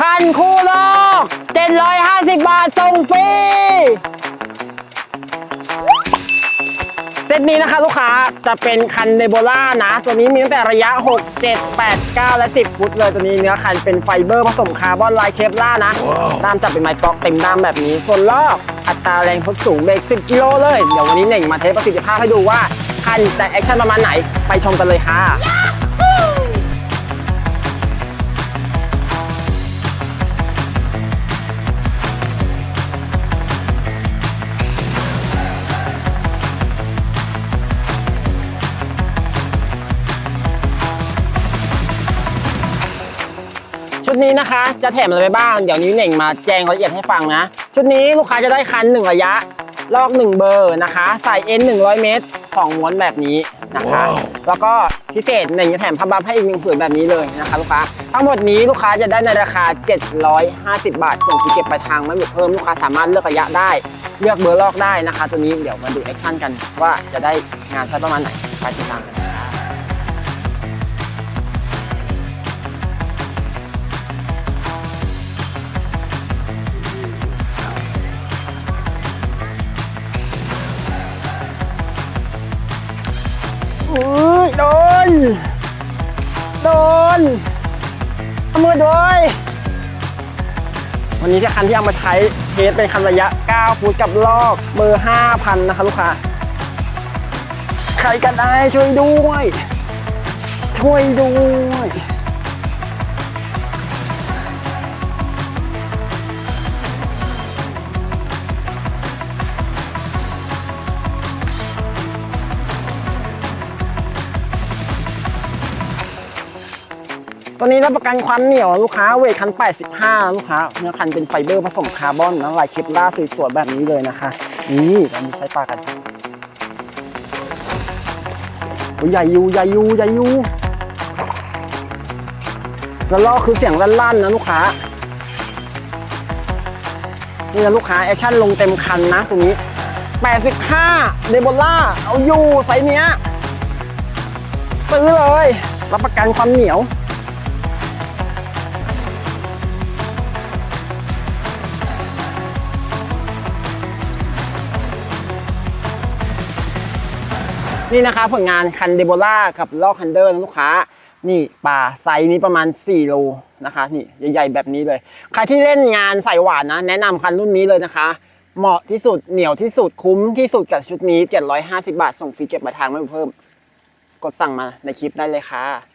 คันคู่โลก 750 บาทส่งฟรี เซตนี้นะคะลูกค้าจะเป็นคันเนโบล่านะ ตัวนี้มีตั้งแต่ระยะ 6 7 8 9 และ 10 ฟุตเลย ตัวนี้เนื้อคันเป็นไฟเบอร์ผสมคาร์บอนลายเคปล่านะ ด้ามจับเป็นไม้ปลอกเต็มด้ามแบบนี้ส่วนลอกอัตราแรงทดสูงเบรก10 กิโลเลย เดี๋ยววันนี้เน่งมาเทสประสิทธิภาพให้ดูว่าคันจะแอคชั่นประมาณไหนไปชมกันเลยค่ะ ชุดนี้นะคะจะแถมอะไรไปบ้าง เดี๋ยวนี้วเน่งมาแจ้งรายละเอียดให้ฟังนะ ชุดนี้ลูกค้าจะได้คัน 1 ระยะ ลอก 1 เบอร์นะคะ ใส่เอ็น100 เมตร 2 ม้วนแบบนี้นะคะ แล้วก็พิเศษเน่งจะแถมผ้าบัฟให้อีกหนึ่งผืนแบบนี้เลยนะคะลูกค้า ทั้งหมดนี้ลูกค้าจะได้ในราคา 750 บาท ส่งฟรีเก็บปลายทางไม่บวกเพิ่มลูกค้าสามารถเลือกระยะได้ เลือกเบอร์ลอกได้นะคะ ตัวนี้เดี๋ยวมาดูแอคชั่นกันว่าจะได้งานไซส์ประมาณไหนไปติดตามกัน ยโดน โดนเอามือด้วยวันนี้ที่คันที่เอามาใช้เทสเป็นคันระยะ 9 ฟุตกับลอกเบอร์ 5,000 นะคะลูกค้า ใครกันได้ช่วยด้วย ช่วยด้วย ตัวนี้รับประกันความเหนียวลูกค้าเวทคัน85 ลูกค้าเนื้อคันเป็นไฟเบอร์ผสมคาร์บอนนะลายเคปล่าสวยๆแบบนี้เลยนะคะ นี่เรามีใช้ปลากันใหญ่ยูใหญ่ยูใหญ่ยูแล้วล้อคือเสียงลั่นๆนะลูกค้านี่นะลูกค้าแอคชั่นลงเต็มคันนะตรงนี้ 85เดโบล่าเอาอยู่ไซส์เนี้ยซื้อเลย รับประกันความเหนียว นี่นะคะผลงานคันเดโบล่ากับลอกคันเดอร์นะลูกค้า นี่ปลาไซส์นี้ประมาณ 4 โลนะคะ นี่ใหญ่ๆแบบนี้เลย ใครที่เล่นงานใส่หวานนะ แนะนำคันรุ่นนี้เลยนะคะ เหมาะที่สุดเหนียวที่สุดคุ้มที่สุดกับชุดนี้ 750 บาท ส่งฟรีเก็บปลายทางไม่เพิ่ม กดสั่งมาในคลิปได้เลยค่ะ